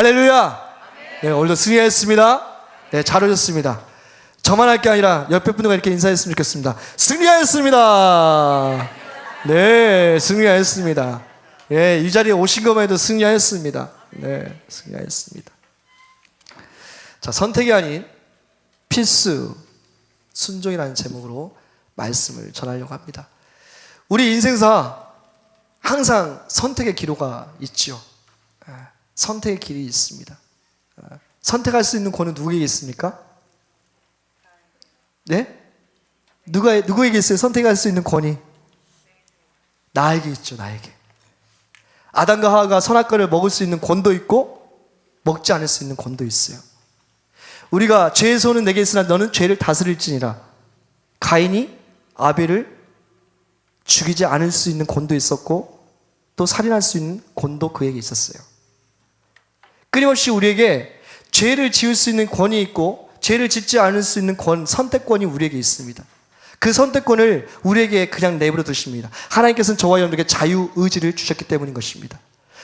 할렐루야. 네, 오늘도 승리하였습니다. 네, 잘 오셨습니다. 저만 할 게 아니라 옆에 분들과 이렇게 인사했으면 좋겠습니다. 승리하였습니다. 네, 승리하였습니다. 예, 이 자리에 오신 것만 해도 승리하였습니다. 네, 승리하였습니다. 자, 선택이 아닌 필수 순종이라는 제목으로 말씀을 전하려고 합니다. 우리 인생사 항상 선택의 기로가 있죠. 예, 선택의 길이 있습니다. 예, 선택할 수 있는 권은 누구에게 있습니까? 네? 누가 누구에게 있어요? 선택할 수 있는 권이 나에게 있죠. 나에게. 아담과 하와가 선악과를 먹을 수 있는 권도 있고 먹지 않을 수 있는 권도 있어요. 우리가 죄의 손은 내게 있으나 너는 죄를 다스릴지니라. 가인이 아벨을 죽이지 않을 수 있는 권도 있었고 또 살인할 수 있는 권도 그에게 있었어요. 끊임없이 우리에게 죄를 지을 수 있는 권이 있고 죄를 짓지 않을 수 있는 권, 선택권이 우리에게 있습니다. 그 선택권을 우리에게 그냥 내버려 두십니다. 하나님께서는 저와 여러분에게 자유 의지를 주셨기 때문인 것입니다.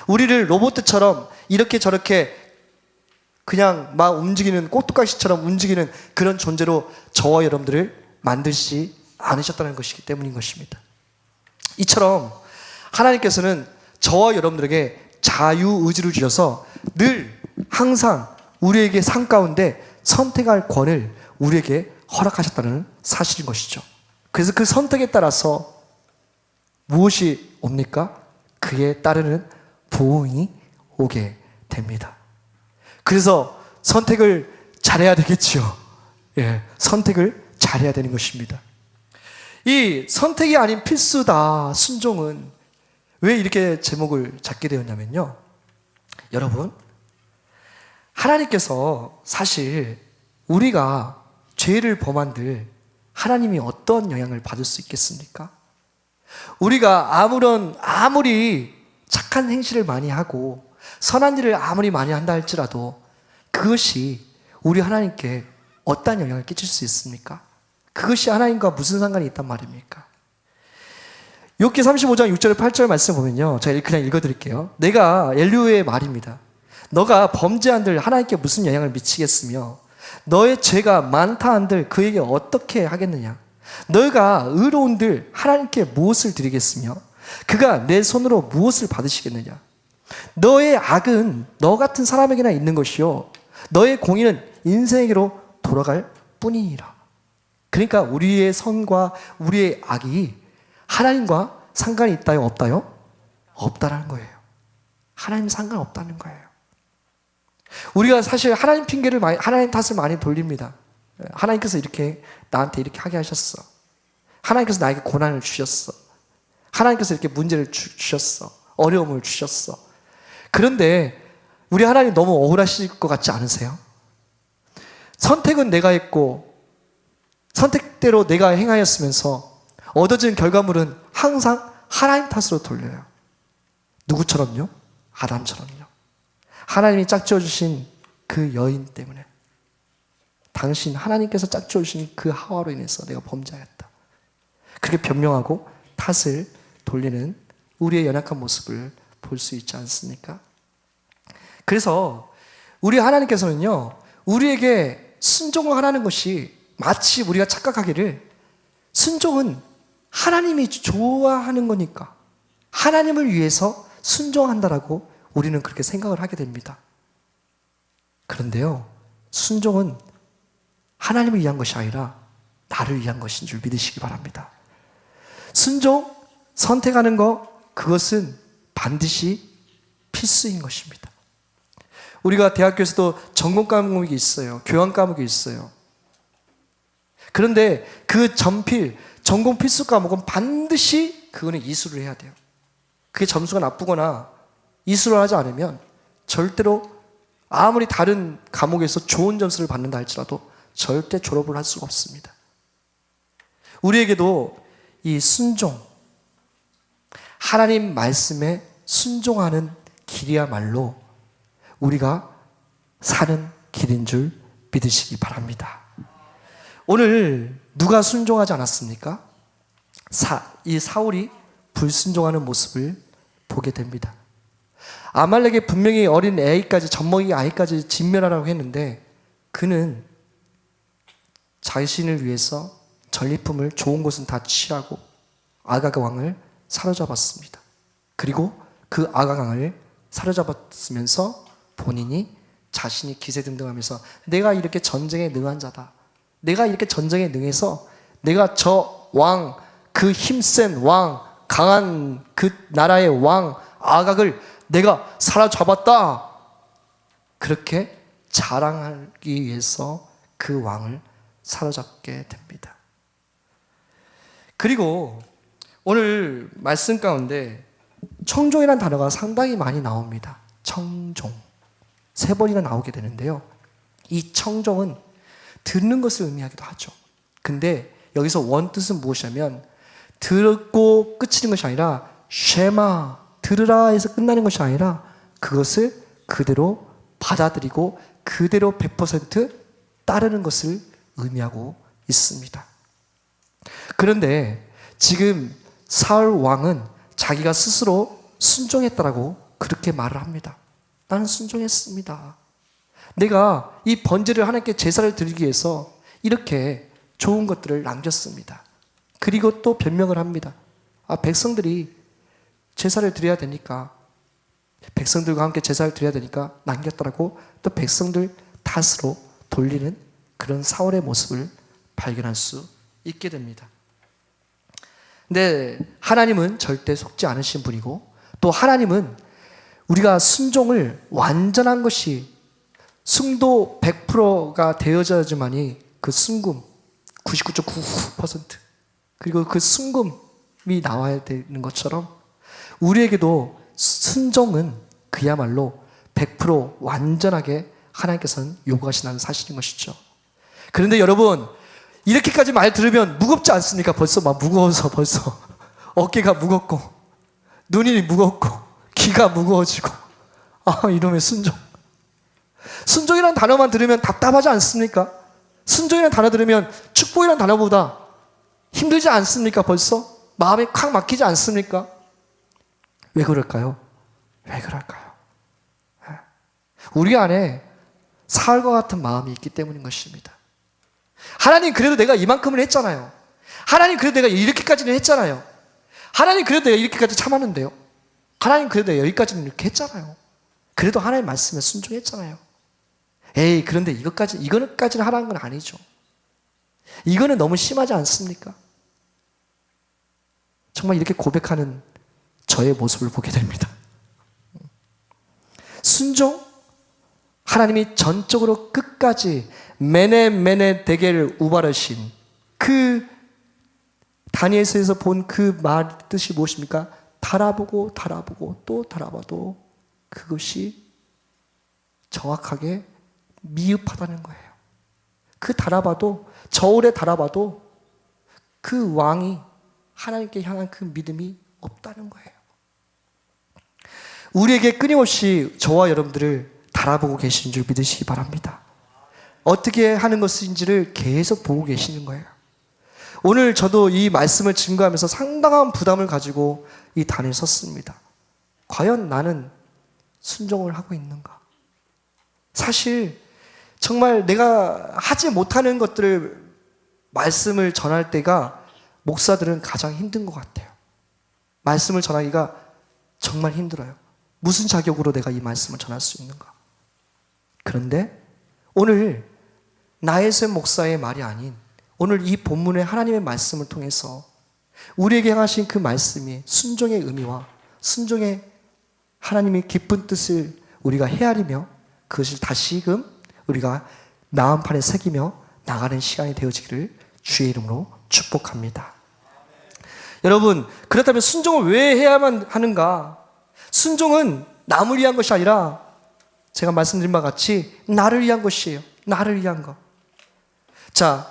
우리를 로봇처럼 이렇게 저렇게 그냥 막 움직이는 꼬뚜까시처럼 움직이는 그런 존재로 저와 여러분들을 만들지 않으셨다는 것이기 때문인 것입니다. 이처럼 하나님께서는 저와 여러분들에게 자유 의지를 주셔서 늘 항상 우리에게 삶 가운데 선택할 권을 우리에게 허락하셨다는 사실인 것이죠. 그래서 그 선택에 따라서 무엇이 옵니까? 그에 따르는 보응이 오게 됩니다. 그래서 선택을 잘해야 되겠죠. 예, 선택을 잘해야 되는 것입니다. 이 선택이 아닌 필수다, 순종은 왜 이렇게 제목을 잡게 되었냐면요. 여러분, 하나님께서 사실 우리가 죄를 범한들 하나님이 어떤 영향을 받을 수 있겠습니까? 우리가 아무런, 아무리 착한 행실을 많이 하고 선한 일을 아무리 많이 한다 할지라도 그것이 우리 하나님께 어떤 영향을 끼칠 수 있습니까? 그것이 하나님과 무슨 상관이 있단 말입니까? 욥기 35장 6절 8절 말씀 보면요. 제가 그냥 읽어 드릴게요. 내가 엘류의 말입니다. 너가 범죄한들 하나님께 무슨 영향을 미치겠으며 너의 죄가 많다 한들 그에게 어떻게 하겠느냐? 너가 의로운들 하나님께 무엇을 드리겠으며 그가 내 손으로 무엇을 받으시겠느냐? 너의 악은 너 같은 사람에게나 있는 것이요 너의 공의는 인생에게로 돌아갈 뿐이니라. 그러니까 우리의 선과 우리의 악이 하나님과 상관이 있다요, 없다요? 없다라는 거예요. 하나님 상관없다는 거예요. 우리가 사실 하나님 핑계를 많이, 하나님 탓을 많이 돌립니다. 하나님께서 이렇게 나한테 이렇게 하게 하셨어. 하나님께서 나에게 고난을 주셨어. 하나님께서 이렇게 문제를 주, 주셨어. 어려움을 주셨어. 그런데 우리 하나님 너무 억울하실 것 같지 않으세요? 선택은 내가 했고 선택대로 내가 행하였으면서 얻어진 결과물은 항상 하나님 탓으로 돌려요. 누구처럼요? 아담처럼요. 하나님이 짝지어 주신 그 여인 때문에 당신 하나님께서 짝지어 주신 그 하와로 인해서 내가 범죄하였다. 그렇게 변명하고 탓을 돌리는 우리의 연약한 모습을 볼 수 있지 않습니까? 그래서 우리 하나님께서는요, 우리에게 순종을 하라는 것이 마치 우리가 착각하기를 순종은 하나님이 좋아하는 거니까 하나님을 위해서 순종한다라고 우리는 그렇게 생각을 하게 됩니다. 그런데요, 순종은 하나님을 위한 것이 아니라 나를 위한 것인 줄 믿으시기 바랍니다. 순종, 선택하는 것, 그것은 반드시 필수인 것입니다. 우리가 대학교에서도 전공 과목이 있어요. 교양 과목이 있어요. 그런데 그 전필, 전공 필수 과목은 반드시 그거는 이수를 해야 돼요. 그게 점수가 나쁘거나 이수를 하지 않으면 절대로 아무리 다른 과목에서 좋은 점수를 받는다 할지라도 절대 졸업을 할 수가 없습니다. 우리에게도 이 순종, 하나님 말씀에 순종하는 길이야말로 우리가 사는 길인 줄 믿으시기 바랍니다. 오늘 누가 순종하지 않았습니까? 사, 이 사울이 불순종하는 모습을 보게 됩니다. 아말렉에 분명히 어린 애까지 젖먹이 아이까지 진멸하라고 했는데 그는 자신을 위해서 전리품을 좋은 것은 다 취하고 아가가 왕을 사로잡았습니다. 그리고 그 아가강을 사로잡았으면서 본인이 자신이 기세등등하면서 내가 이렇게 전쟁에 능한 자다. 내가 이렇게 전쟁에 능해서 내가 저 왕, 그 힘센 왕, 강한 그 나라의 왕 아각을 내가 사로잡았다. 그렇게 자랑하기 위해서 그 왕을 사로잡게 됩니다. 그리고 오늘 말씀 가운데 청종이라는 단어가 상당히 많이 나옵니다. 청종. 세 번이나 나오게 되는데요. 이 청종은 듣는 것을 의미하기도 하죠. 근데 여기서 원뜻은 무엇이냐면 듣고 끝이는 것이 아니라 쉐마 들으라 해서 끝나는 것이 아니라 그것을 그대로 받아들이고 그대로 100% 따르는 것을 의미하고 있습니다. 그런데 지금 사울 왕은 자기가 스스로 순종했다라고 그렇게 말을 합니다. 나는 순종했습니다. 내가 이 번제를 하나님께 제사를 드리기 위해서 이렇게 좋은 것들을 남겼습니다. 그리고 또 변명을 합니다. 아, 백성들이 제사를 드려야 되니까 백성들과 함께 제사를 드려야 되니까 남겼더라고 또 백성들 탓으로 돌리는 그런 사울의 모습을 발견할 수 있게 됩니다. 근데 하나님은 절대 속지 않으신 분이고 또 하나님은 우리가 순종을 완전한 것이 승도 100%가 되어져야지만이 그 순금 99.99% 그리고 그 순금이 나와야 되는 것처럼 우리에게도 순종은 그야말로 100% 완전하게 하나님께서는 요구하시는 사실인 것이죠. 그런데 여러분 이렇게까지 말 들으면 무겁지 않습니까? 벌써 막 무거워서 벌써 어깨가 무겁고 눈이 무겁고 귀가 무거워지고 아 이놈의 순종 순종이라는 단어만 들으면 답답하지 않습니까? 순종이라는 단어 들으면 축복이라는 단어보다 힘들지 않습니까? 벌써 마음이 콱 막히지 않습니까? 왜 그럴까요? 왜 그럴까요? 예. 우리 안에 사울과 같은 마음이 있기 때문인 것입니다. 하나님 그래도 내가 이만큼은 했잖아요. 하나님 그래도 내가 이렇게까지는 했잖아요. 하나님 그래도 내가 이렇게까지 참았는데요. 하나님 그래도 여기까지는 이렇게 했잖아요. 그래도 하나님 말씀에 순종했잖아요. 에이 그런데 이것까지 이거까지는 하라는 건 아니죠. 이거는 너무 심하지 않습니까? 정말 이렇게 고백하는 저의 모습을 보게 됩니다. 순종 하나님이 전적으로 끝까지 메네 대게를 우발하신 그 다니엘서에서 본 그 말 뜻이 무엇입니까? 달아보고 달아보고 또 달아봐도 그것이 정확하게 미흡하다는 거예요. 그 달아봐도 저울에 달아봐도 그 왕이 하나님께 향한 그 믿음이 없다는 거예요. 우리에게 끊임없이 저와 여러분들을 달아보고 계시는 줄 믿으시기 바랍니다. 어떻게 하는 것인지를 계속 보고 계시는 거예요. 오늘 저도 이 말씀을 증거하면서 상당한 부담을 가지고 이 단에 섰습니다. 과연 나는 순종을 하고 있는가? 사실 정말 내가 하지 못하는 것들을 말씀을 전할 때가 목사들은 가장 힘든 것 같아요. 말씀을 전하기가 정말 힘들어요. 무슨 자격으로 내가 이 말씀을 전할 수 있는가? 그런데 오늘 나의샘 목사의 말이 아닌 오늘 이 본문의 하나님의 말씀을 통해서 우리에게 향하신 그 말씀이 순종의 의미와 순종의 하나님의 기쁜 뜻을 우리가 헤아리며 그것을 다시금 우리가 마음판에 새기며 나가는 시간이 되어지기를 주의 이름으로 축복합니다. 여러분, 그렇다면 순종을 왜 해야만 하는가? 순종은 남을 위한 것이 아니라 제가 말씀드린 바와 같이 나를 위한 것이에요. 나를 위한 것. 자,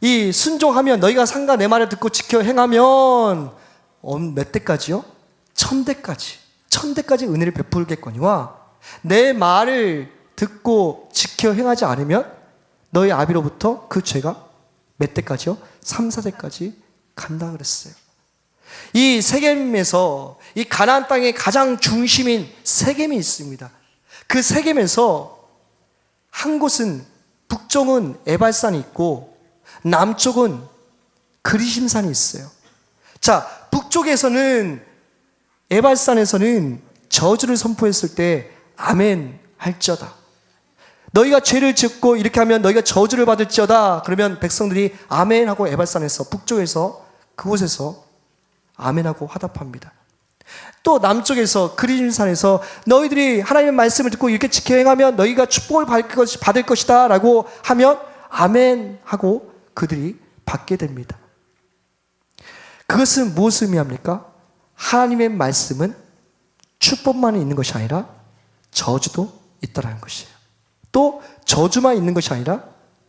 이 순종하면 너희가 상가 내 말을 듣고 지켜 행하면 몇 대까지요? 천 대까지. 천 대까지 은혜를 베풀겠거니와 내 말을 듣고 지켜 행하지 않으면 너희 아비로부터 그 죄가 몇 대까지요? 3, 4대까지 간다 그랬어요. 이 세겜에서 이 가나안 땅의 가장 중심인 세겜이 있습니다. 그 세겜에서 한 곳은 북쪽은 에발산이 있고 남쪽은 그리심산이 있어요. 자, 북쪽에서는 에발산에서는 저주를 선포했을 때 아멘 할지어다. 너희가 죄를 짓고 이렇게 하면 너희가 저주를 받을지어다. 그러면 백성들이 아멘 하고 에발산에서 북쪽에서 그곳에서 아멘 하고 화답합니다. 또 남쪽에서 그리심산에서 너희들이 하나님의 말씀을 듣고 이렇게 지켜 행하면 너희가 축복을 받을, 것이다 라고 하면 아멘 하고 그들이 받게 됩니다. 그것은 무엇을 의미합니까? 하나님의 말씀은 축복만 있는 것이 아니라 저주도 있다라는 것이에요. 또 저주만 있는 것이 아니라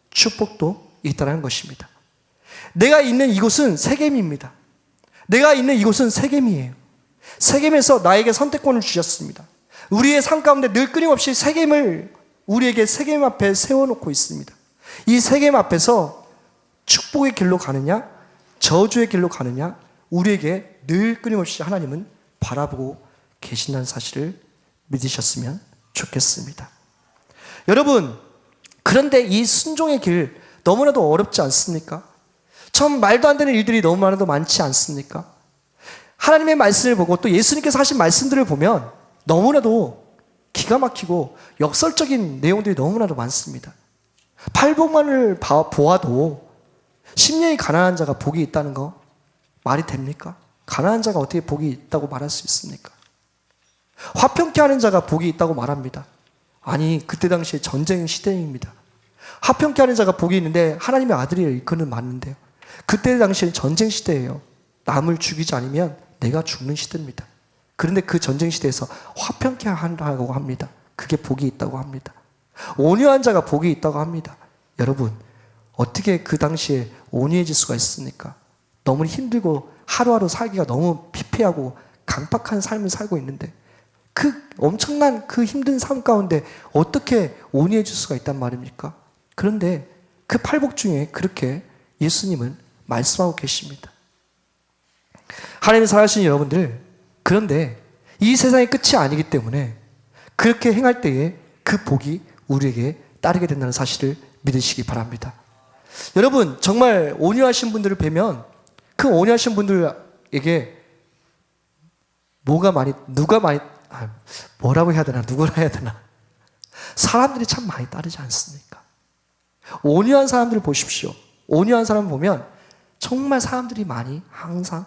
축복도 있다라는 것입니다. 내가 있는 이곳은 세겜입니다. 내가 있는 이곳은 세겜이에요. 세겜에서 나에게 선택권을 주셨습니다. 우리의 삶 가운데 늘 끊임없이 세겜을 우리에게 세겜 앞에 세워놓고 있습니다. 이 세겜 앞에서 축복의 길로 가느냐, 저주의 길로 가느냐, 우리에게 늘 끊임없이 하나님은 바라보고 계신다는 사실을 믿으셨으면 좋겠습니다. 여러분, 그런데 이 순종의 길 너무나도 어렵지 않습니까? 참 말도 안 되는 일들이 너무나도 많지 않습니까? 하나님의 말씀을 보고 또 예수님께서 하신 말씀들을 보면 너무나도 기가 막히고 역설적인 내용들이 너무나도 많습니다. 팔복만을 봐- 보아도 심령이 가난한 자가 복이 있다는 거 말이 됩니까? 가난한 자가 어떻게 복이 있다고 말할 수 있습니까? 화평케 하는 자가 복이 있다고 말합니다. 아니, 그때 당시에 전쟁 시대입니다. 화평케 하는 자가 복이 있는데 하나님의 아들이에요. 그는 맞는데요. 그때 당시에는 전쟁 시대예요. 남을 죽이지 않으면 내가 죽는 시대입니다. 그런데 그 전쟁 시대에서 화평케 한다고 합니다. 그게 복이 있다고 합니다. 온유한 자가 복이 있다고 합니다. 여러분, 어떻게 그 당시에 온유해질 수가 있습니까? 너무 힘들고 하루하루 살기가 너무 피폐하고 강박한 삶을 살고 있는데 그 엄청난 그 힘든 삶 가운데 어떻게 온유해질 수가 있단 말입니까? 그런데 그 팔복 중에 그렇게 예수님은 말씀하고 계십니다. 하나님 살아신 여러분들, 그런데 이 세상의 끝이 아니기 때문에 그렇게 행할 때에 그 복이 우리에게 따르게 된다는 사실을 믿으시기 바랍니다. 여러분, 정말 온유하신 분들을 뵈면 그 온유하신 분들에게 뭐가 많이, 누가 많이, 아, 뭐라고 해야 되나, 누구라 해야 되나. 사람들이 참 많이 따르지 않습니까? 온유한 사람들을 보십시오. 온유한 사람 보면 정말 사람들이 많이 항상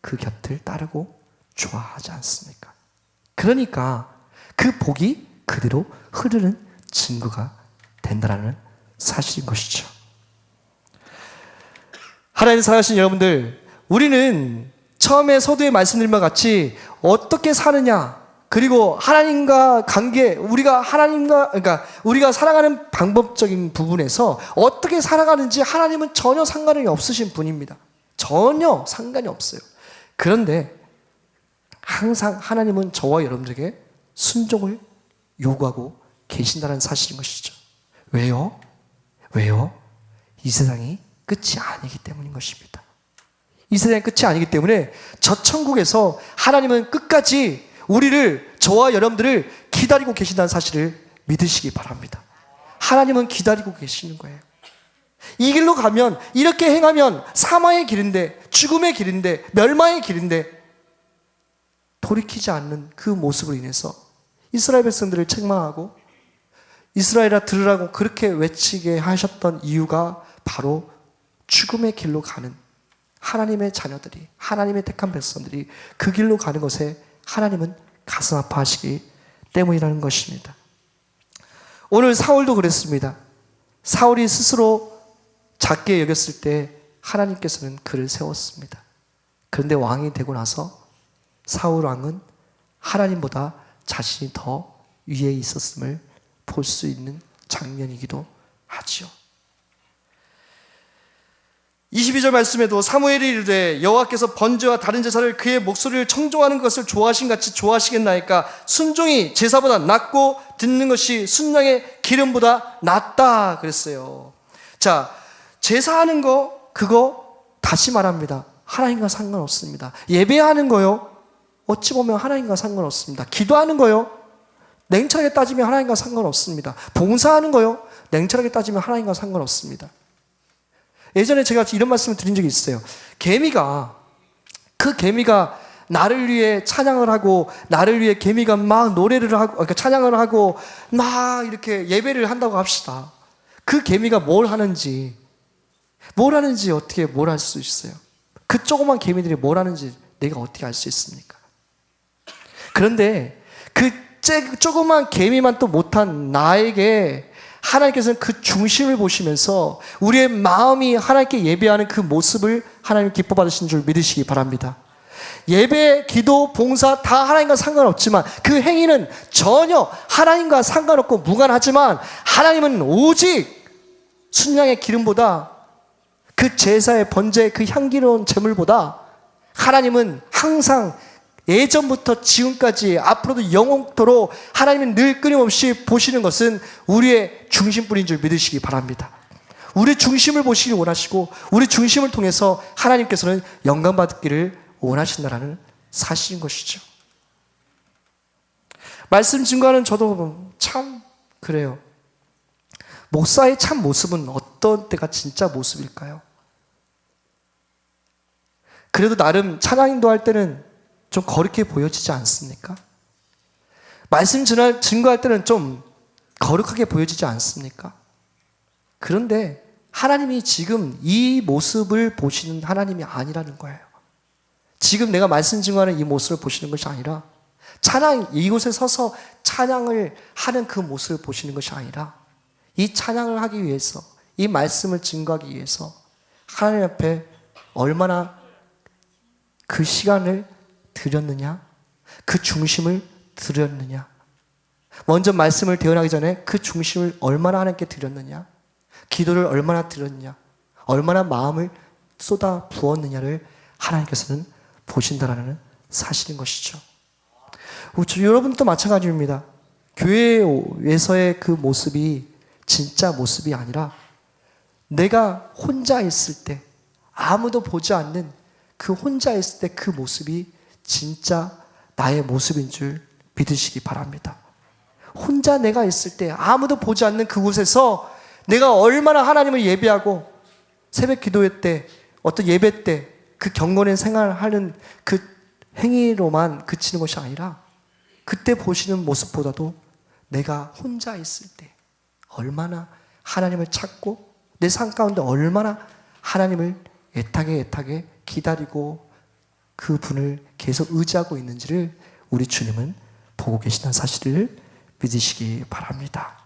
그 곁을 따르고 좋아하지 않습니까? 그러니까 그 복이 그대로 흐르는 증거가 된다는 사실인 것이죠. 하나님 사랑하신 여러분들, 우리는 처음에 서두에 말씀드린 바 같이 어떻게 사느냐, 그리고 하나님과 관계, 우리가 하나님과, 그러니까 우리가 살아가는 방법적인 부분에서 어떻게 살아가는지 하나님은 전혀 상관이 없으신 분입니다. 전혀 상관이 없어요. 그런데 항상 하나님은 저와 여러분들에게 순종을 요구하고 계신다는 사실인 것이죠. 왜요? 왜요? 이 세상이 끝이 아니기 때문인 것입니다. 이 세상의 끝이 아니기 때문에 저 천국에서 하나님은 끝까지 우리를 저와 여러분들을 기다리고 계신다는 사실을 믿으시기 바랍니다. 하나님은 기다리고 계시는 거예요. 이 길로 가면 이렇게 행하면 사망의 길인데 죽음의 길인데 멸망의 길인데 돌이키지 않는 그 모습으로 인해서 이스라엘 백성들을 책망하고 이스라엘아 들으라고 그렇게 외치게 하셨던 이유가 바로 죽음의 길로 가는 하나님의 자녀들이 하나님의 택한 백성들이 그 길로 가는 것에 하나님은 가슴 아파하시기 때문이라는 것입니다. 오늘 사울도 그랬습니다. 사울이 스스로 작게 여겼을 때 하나님께서는 그를 세웠습니다. 그런데 왕이 되고 나서 사울 왕은 하나님보다 자신이 더 위에 있었음을 볼 수 있는 장면이기도 하지요. 22절 말씀에도 사무엘이 이르되 여호와께서 번제와 다른 제사를 그의 목소리를 청종하는 것을 좋아하신 같이 좋아하시겠나이까 순종이 제사보다 낫고 듣는 것이 순양의 기름보다 낫다 그랬어요. 자, 제사하는 거 그거 다시 말합니다. 하나님과 상관없습니다. 예배하는 거요. 어찌 보면 하나님과 상관없습니다. 기도하는 거요. 냉철하게 따지면 하나님과 상관없습니다. 봉사하는 거요. 냉철하게 따지면 하나님과 상관없습니다. 예전에 제가 이런 말씀을 드린 적이 있어요. 개미가 그 개미가 나를 위해 찬양을 하고 나를 위해 개미가 막 노래를 하고 그러니까 찬양을 하고 막 이렇게 예배를 한다고 합시다. 그 개미가 뭘 하는지 뭘 하는지 어떻게 뭘 할 수 있어요? 그 조그만 개미들이 뭘 하는지 내가 어떻게 알 수 있습니까? 그런데 그 째- 조그만 개미만 또 못한 나에게 하나님께서는 그 중심을 보시면서 우리의 마음이 하나님께 예배하는 그 모습을 하나님 기뻐 받으신 줄 믿으시기 바랍니다. 예배, 기도, 봉사 다 하나님과 상관없지만 그 행위는 전혀 하나님과 상관없고 무관하지만 하나님은 오직 순양의 기름보다 그 제사의 번제 그 향기로운 제물보다 하나님은 항상 예전부터 지금까지 앞으로도 영원토록 하나님은 늘 끊임없이 보시는 것은 우리의 중심뿐인 줄 믿으시기 바랍니다. 우리 중심을 보시기 원하시고 우리 중심을 통해서 하나님께서는 영광 받기를 원하신다라는 사실인 것이죠. 말씀 증거하는 저도 참 그래요. 목사의 참 모습은 어떤 때가 진짜 모습일까요? 그래도 나름 찬양인도 할 때는 좀 거룩해 보여지지 않습니까? 말씀 전할 증거할 때는 좀 거룩하게 보여지지 않습니까? 그런데 하나님이 지금 이 모습을 보시는 하나님이 아니라는 거예요. 지금 내가 말씀 증거하는 이 모습을 보시는 것이 아니라 찬양 이곳에 서서 찬양을 하는 그 모습을 보시는 것이 아니라 이 찬양을 하기 위해서 이 말씀을 증거하기 위해서 하나님 앞에 얼마나 그 시간을 드렸느냐? 그 중심을 드렸느냐? 먼저 말씀을 대언하기 전에 그 중심을 얼마나 하나님께 드렸느냐? 기도를 얼마나 드렸느냐? 얼마나 마음을 쏟아 부었느냐를 하나님께서는 보신다라는 사실인 것이죠. 저 여러분도 마찬가지입니다. 교회에서의 그 모습이 진짜 모습이 아니라 내가 혼자 있을 때 아무도 보지 않는 그 혼자 있을 때 그 모습이 진짜 나의 모습인 줄 믿으시기 바랍니다. 혼자 내가 있을 때 아무도 보지 않는 그곳에서 내가 얼마나 하나님을 예배하고 새벽 기도회 때 어떤 예배 때 그 경건한 생활하는 그 행위로만 그치는 것이 아니라 그때 보시는 모습보다도 내가 혼자 있을 때 얼마나 하나님을 찾고 내 삶 가운데 얼마나 하나님을 애타게 애타게 기다리고 그 분을 계속 의지하고 있는지를 우리 주님은 보고 계시다는 사실을 믿으시기 바랍니다.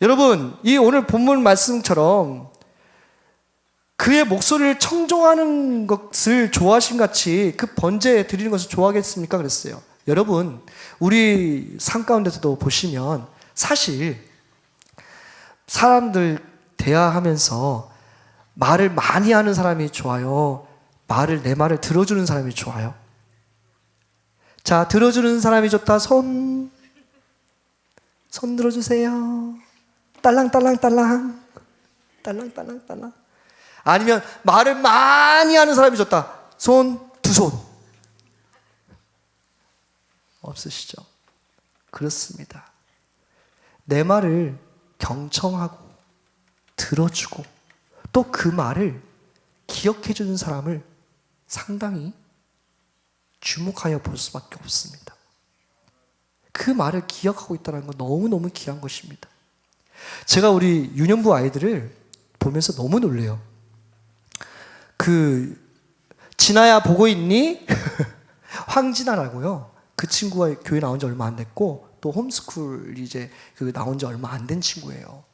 여러분, 이 오늘 본문 말씀처럼 그의 목소리를 청종하는 것을 좋아하신 같이 그 번제 드리는 것을 좋아하겠습니까? 그랬어요. 여러분, 우리 삶 가운데서도 보시면 사실 사람들 대화하면서 말을 많이 하는 사람이 좋아요. 말을 내 말을 들어주는 사람이 좋아요. 자, 들어주는 사람이 좋다. 손, 손 들어주세요. 딸랑딸랑딸랑, 딸랑딸랑딸랑. 아니면 말을 많이 하는 사람이 좋다. 손, 두 손. 없으시죠? 그렇습니다. 내 말을 경청하고 들어주고 또 그 말을 기억해 주는 사람을 상당히 주목하여 볼 수밖에 없습니다. 그 말을 기억하고 있다는 건 너무너무 귀한 것입니다. 제가 우리 유년부 아이들을 보면서 너무 놀래요. 그 진아야 보고 있니? 황진아라고요. 그 친구가 교회 나온 지 얼마 안 됐고 또 홈스쿨 이제 그 나온 지 얼마 안 된 친구예요.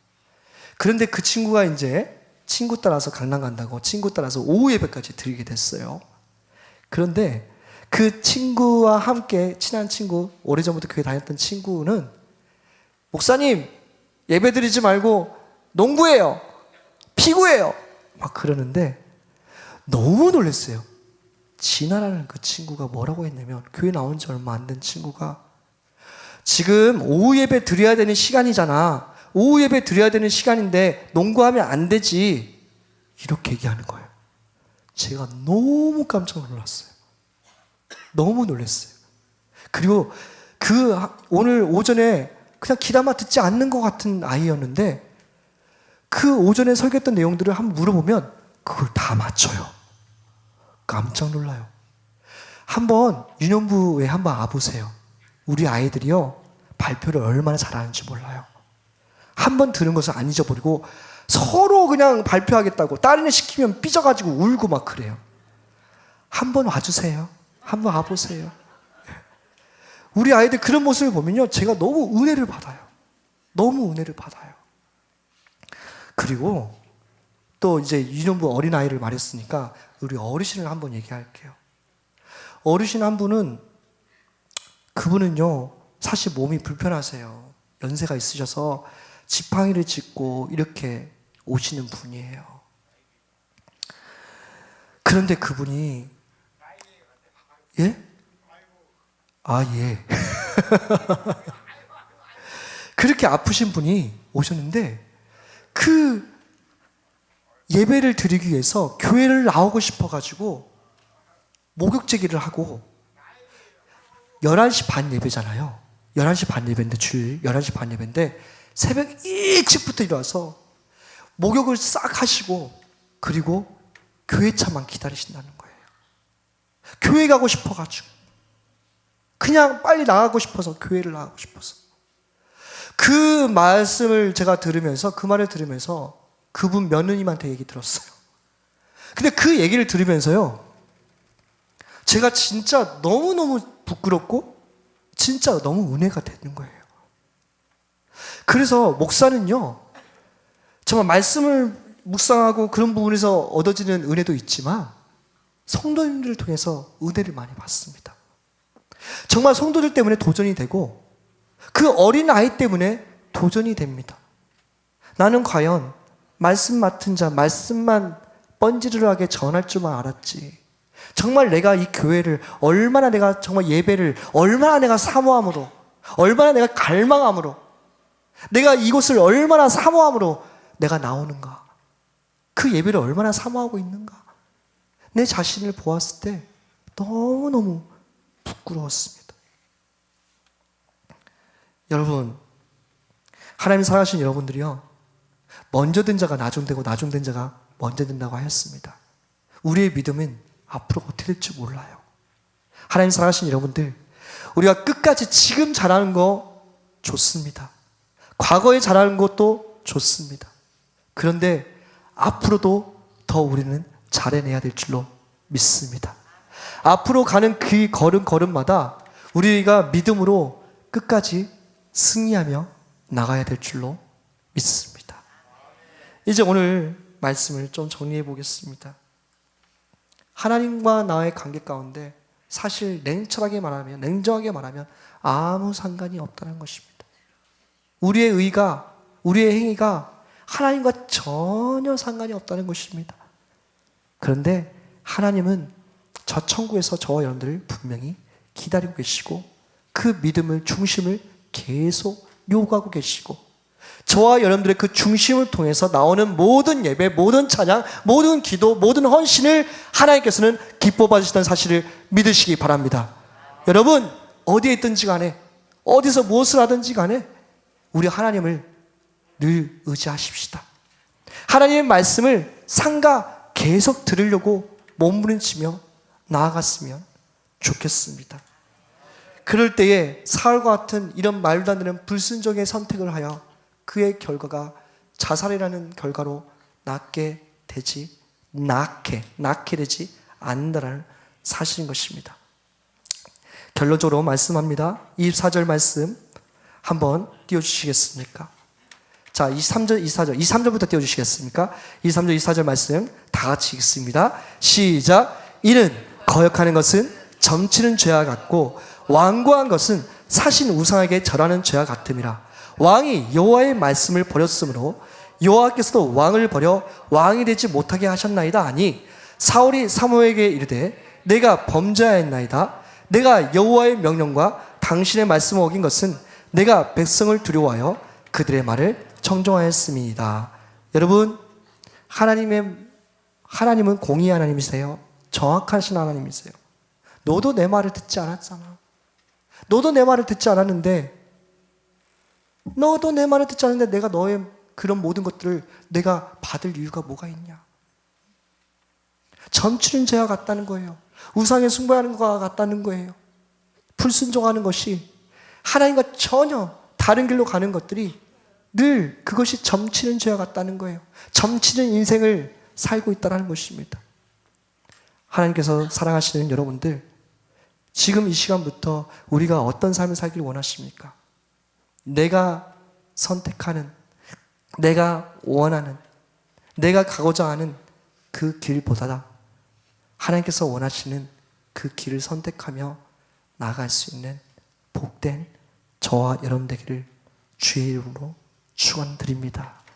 그런데 그 친구가 이제 친구 따라서 강남 간다고 친구 따라서 오후 예배까지 드리게 됐어요. 그런데 그 친구와 함께 친한 친구, 오래전부터 교회 다녔던 친구는 목사님 예배 드리지 말고 농구해요. 피구해요. 막 그러는데 너무 놀랐어요. 진아라는 그 친구가 뭐라고 했냐면 교회 나온 지 얼마 안 된 친구가 지금 오후 예배 드려야 되는 시간이잖아. 오후 예배 드려야 되는 시간인데 농구하면 안 되지. 이렇게 얘기하는 거예요. 제가 너무 깜짝 놀랐어요. 너무 놀랐어요. 그리고 그 하- 오늘 오전에 그냥 기다마 듣지 않는 것 같은 아이였는데 그 오전에 설교했던 내용들을 한번 물어보면 그걸 다 맞춰요. 깜짝 놀라요. 한번 유년부에 한번 와보세요. 우리 아이들이요 발표를 얼마나 잘하는지 몰라요. 한 번 들은 것을 안 잊어버리고 서로 그냥 발표하겠다고 다른 애 시키면 삐져가지고 울고 막 그래요. 한 번 와주세요. 한 번 와보세요. 우리 아이들 그런 모습을 보면요 제가 너무 은혜를 받아요. 너무 은혜를 받아요. 그리고 또 이제 유년부 어린아이를 말했으니까 우리 어르신을 한번 얘기할게요. 어르신 한 분은 그분은요 사실 몸이 불편하세요. 연세가 있으셔서 지팡이를 짚고 이렇게 오시는 분이에요. 그런데 그분이 예? 아 예. 그렇게 아프신 분이 오셨는데 그 예배를 드리기 위해서 교회를 나오고 싶어 가지고 목욕제기를 하고 11시 반 예배잖아요. 11시 반 예배인데 주일 11시 반 예배인데 새벽 일찍부터 일어나서 목욕을 싹 하시고 그리고 교회 차만 기다리신다는 거예요. 교회 가고 싶어가지고 그냥 빨리 나가고 싶어서 교회를 나가고 싶어서 그 말씀을 제가 들으면서 그 말을 들으면서 그분 며느님한테 얘기 들었어요. 근데 그 얘기를 들으면서요. 제가 진짜 너무너무 부끄럽고 진짜 너무 은혜가 되는 거예요. 그래서 목사는요. 정말 말씀을 묵상하고 그런 부분에서 얻어지는 은혜도 있지만 성도님들을 통해서 은혜를 많이 받습니다. 정말 성도들 때문에 도전이 되고 그 어린 아이 때문에 도전이 됩니다. 나는 과연 말씀 맡은 자, 말씀만 번지르르하게 전할 줄만 알았지. 정말 내가 이 교회를 얼마나 내가 정말 예배를 얼마나 내가 사모함으로, 얼마나 내가 갈망함으로, 내가 이곳을 얼마나 사모함으로 내가 나오는가. 그 예배를 얼마나 사모하고 있는가. 내 자신을 보았을 때 너무너무 부끄러웠습니다. 여러분, 하나님 사랑하신 여러분들이요. 먼저 된 자가 나중되고 나중된 자가 먼저 된다고 하였습니다. 우리의 믿음은 앞으로 어떻게 될지 몰라요. 하나님 사랑하신 여러분들, 우리가 끝까지 지금 잘하는 거 좋습니다. 과거에 잘하는 것도 좋습니다. 그런데 앞으로도 더 우리는 잘해내야 될 줄로 믿습니다. 앞으로 가는 그 걸음 걸음마다 우리가 믿음으로 끝까지 승리하며 나가야 될 줄로 믿습니다. 이제 오늘 말씀을 좀 정리해 보겠습니다. 하나님과 나의 관계 가운데 사실 냉철하게 말하면, 냉정하게 말하면 아무 상관이 없다는 것입니다. 우리의 의가, 우리의 행위가 하나님과 전혀 상관이 없다는 것입니다. 그런데 하나님은 저 천국에서 저와 여러분들을 분명히 기다리고 계시고 그 믿음을, 중심을 계속 요구하고 계시고 저와 여러분들의 그 중심을 통해서 나오는 모든 예배, 모든 찬양, 모든 기도, 모든 헌신을 하나님께서는 기뻐 받으시다는 사실을 믿으시기 바랍니다. 여러분, 어디에 있든지 간에, 어디서 무엇을 하든지 간에, 우리 하나님을 늘 의지하십시다. 하나님의 말씀을 상가 계속 들으려고 몸부림치며 나아갔으면 좋겠습니다. 그럴 때에 사울과 같은 이런 말도 안 되는 불순종의 선택을 하여 그의 결과가 자살이라는 결과로 낳게 되지 낳게 낳게 되지 않는다는 사실인 것입니다. 결론적으로 말씀합니다. 24절 말씀 한번 띄워주시겠습니까? 자, 23절, 24절, 23절부터 띄워주시겠습니까? 23절, 24절 말씀 다 같이 읽습니다. 시작. 이는 거역하는 것은 점치는 죄와 같고 완고한 것은 사신 우상에게 절하는 죄와 같음이라. 왕이 여호와의 말씀을 버렸으므로 여호와께서도 왕을 버려 왕이 되지 못하게 하셨나이다 아니 사울이 사무에게 이르되 내가 범죄하였나이다 내가 여호와의 명령과 당신의 말씀을 어긴 것은 내가 백성을 두려워하여 그들의 말을 청종하였음이다. 여러분 하나님의 하나님은 공의 하나님이세요. 정확하신 하나님이세요. 너도 내 말을 듣지 않았잖아. 너도 내 말을 듣지 않았는데, 너도 내 말을 듣지 않았는데 내가 너의 그런 모든 것들을 내가 받을 이유가 뭐가 있냐? 점치는 죄와 같다는 거예요. 우상에 숭배하는 것과 같다는 거예요. 불순종하는 것이 하나님과 전혀 다른 길로 가는 것들이 늘 그것이 점치는 죄와 같다는 거예요. 점치는 인생을 살고 있다는 것입니다. 하나님께서 사랑하시는 여러분들, 지금 이 시간부터 우리가 어떤 삶을 살길 원하십니까? 내가 선택하는, 내가 원하는, 내가 가고자 하는 그 길보다 하나님께서 원하시는 그 길을 선택하며 나아갈 수 있는 복된 저와 여러분 되기를 주의 이름으로 축원드립니다.